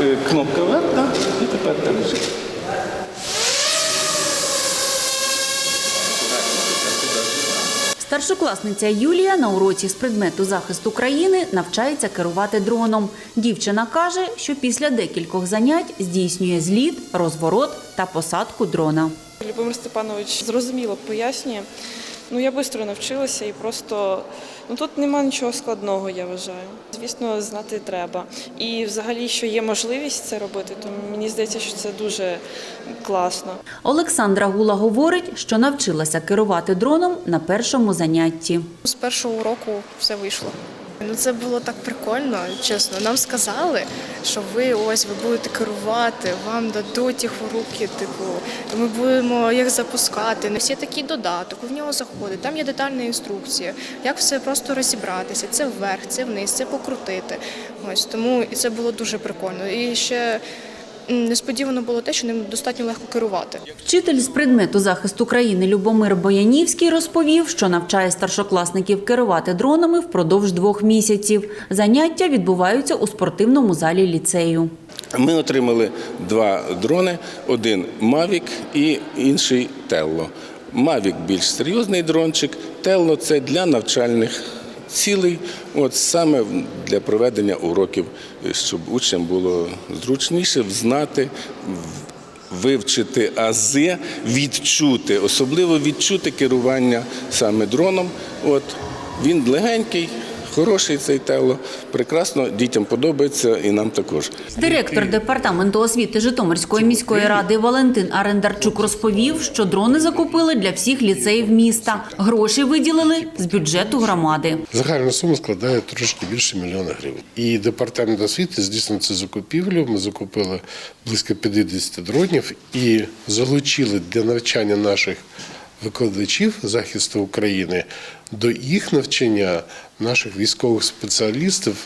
е, кнопка вверх, так, і тепер тележить. Старшокласниця Юлія на уроці з предмету захисту країни навчається керувати дроном. Дівчина каже, що після декількох занять здійснює зліт, розворот та посадку дрона. Любомир Степанович зрозуміло пояснює. Ну я швидко навчилася і просто ну тут нема нічого складного, я вважаю. Звісно, знати треба. І взагалі, що є можливість це робити, то мені здається, що це дуже класно. Олександра Гула говорить, що навчилася керувати дроном на першому занятті. З першого уроку все вийшло. Ну це було так прикольно, чесно. Нам сказали, що ви ось ви будете керувати, вам дадуть їх у руки. Типу, ми будемо їх запускати. Не всі такий додаток, в нього заходить. Там є детальна інструкція, як все просто розібратися. Це вверх, це вниз, це покрутити. Ось тому і це було дуже прикольно. І ще несподівано було те, що ним достатньо легко керувати. Вчитель з предмету захисту країни Любомир Боянівський розповів, що навчає старшокласників керувати дронами впродовж двох місяців. Заняття відбуваються у спортивному залі ліцею. Ми отримали два дрони: один Mavic і інший Tello. Mavic більш серйозний дрончик, Tello – це для навчальних цілей, от саме для проведення уроків, щоб учням було зручніше взнати, вивчити ази, відчути, особливо відчути керування саме дроном. От він легенький. Хороший цей тело, прекрасно дітям подобається і нам також. Директор департаменту освіти Житомирської міської ради Валентин Арендарчук розповів, що дрони закупили для всіх ліцеїв міста. Гроші виділили з бюджету громади. Загальна сума складає трошки більше мільйона гривень. І департамент освіти здійснив цю закупівлю. Ми закупили близько 50 дронів і залучили для навчання наших викладачів захисту України до їх навчання наших військових спеціалістів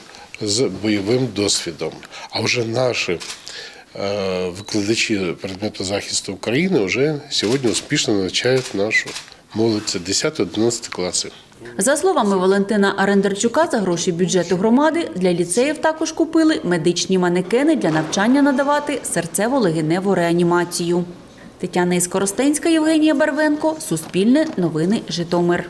з бойовим досвідом. А вже наші е, викладачі предмету захисту України вже сьогодні успішно навчають нашу молодь. Це 10-11 класи. За словами Валентина Арендарчука, за гроші бюджету громади для ліцеїв також купили медичні манекени для навчання надавати серцево-легеневу реанімацію. Тетяна Іскоростенська, Євгенія Барвенко, Суспільне, Новини Житомир.